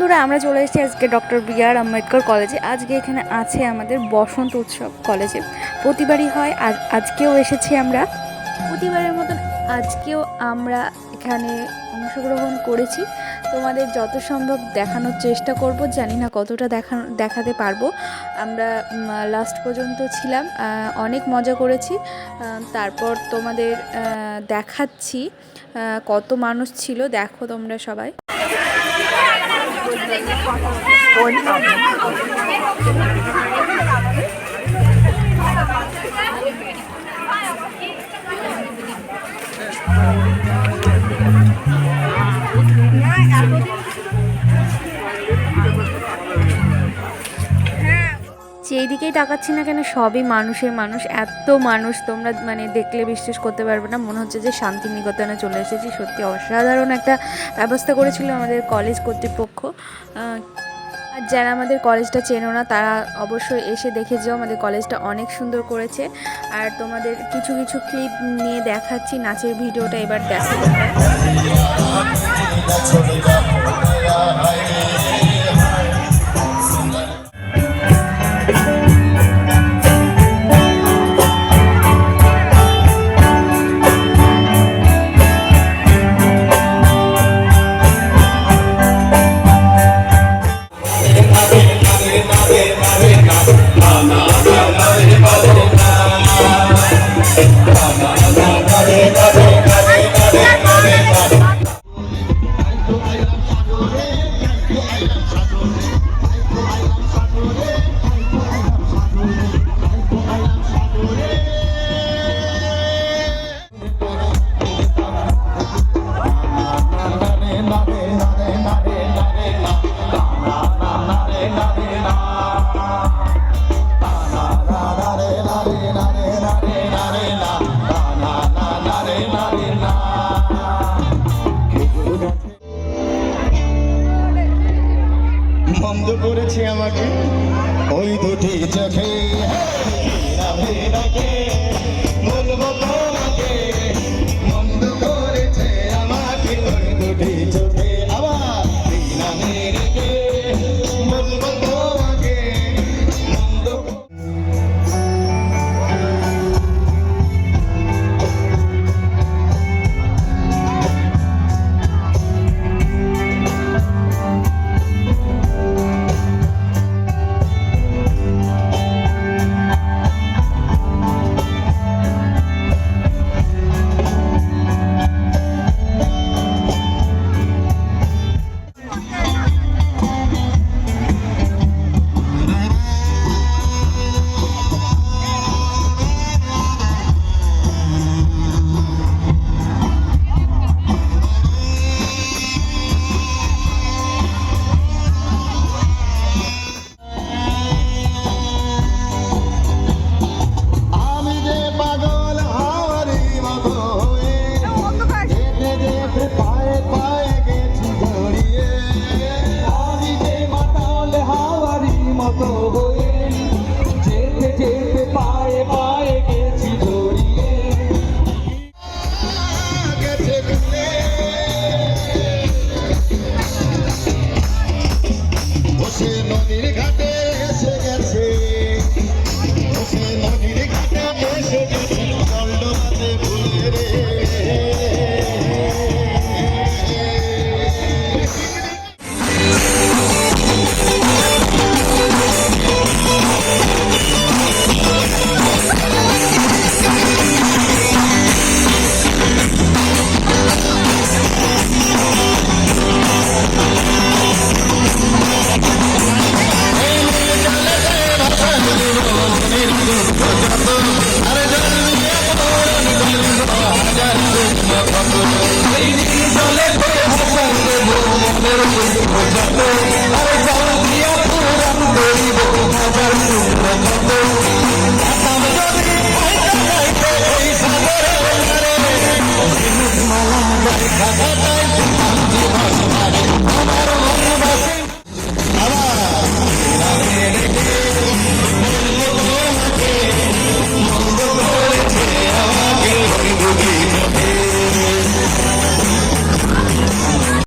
বন্ধুরা, আমরা চলে এসেছি আজকে ডক্টর বি আর আম্বেদকর কলেজে। আজকে এখানে আছে আমাদের বসন্ত উৎসব কলেজে। প্রতিবারই হয়, আর আজকেও এসেছি আমরা। প্রতিবারের মতন আজকেও আমরা এখানে অংশগ্রহণ করেছি। তোমাদের যত সম্ভব দেখানোর চেষ্টা করব, জানি না কতটা দেখানো দেখাতে পারব। আমরা লাস্ট পর্যন্ত ছিলাম অনেক মজা করেছি। তারপর তোমাদের দেখাচ্ছি কত মানুষ ছিল, দেখো তোমরা সবাই। Point up. যেদিকেই তাকাচ্ছি না কেন, সবই মানুষের মানুষ। এত মানুষ তোমরা মানে দেখলে বিশ্বাস করতে পারবে না। মনে হচ্ছে যে শান্তিনিকেতনে চলে এসেছি। সত্যি অসাধারণ একটা ব্যবস্থা করেছিল আমাদের কলেজ কর্তৃপক্ষ। আর যারা আমাদের কলেজটা চেনো না, তারা অবশ্যই এসে দেখে যাও। আমাদের কলেজটা অনেক সুন্দর করেছে। আর তোমাদের কিছু কিছু ক্লিপ নিয়ে দেখাচ্ছি। নাচের ভিডিওটা এবার দেখো। আমাকে ওই দুটি চোখে। Oh, oh, oh. the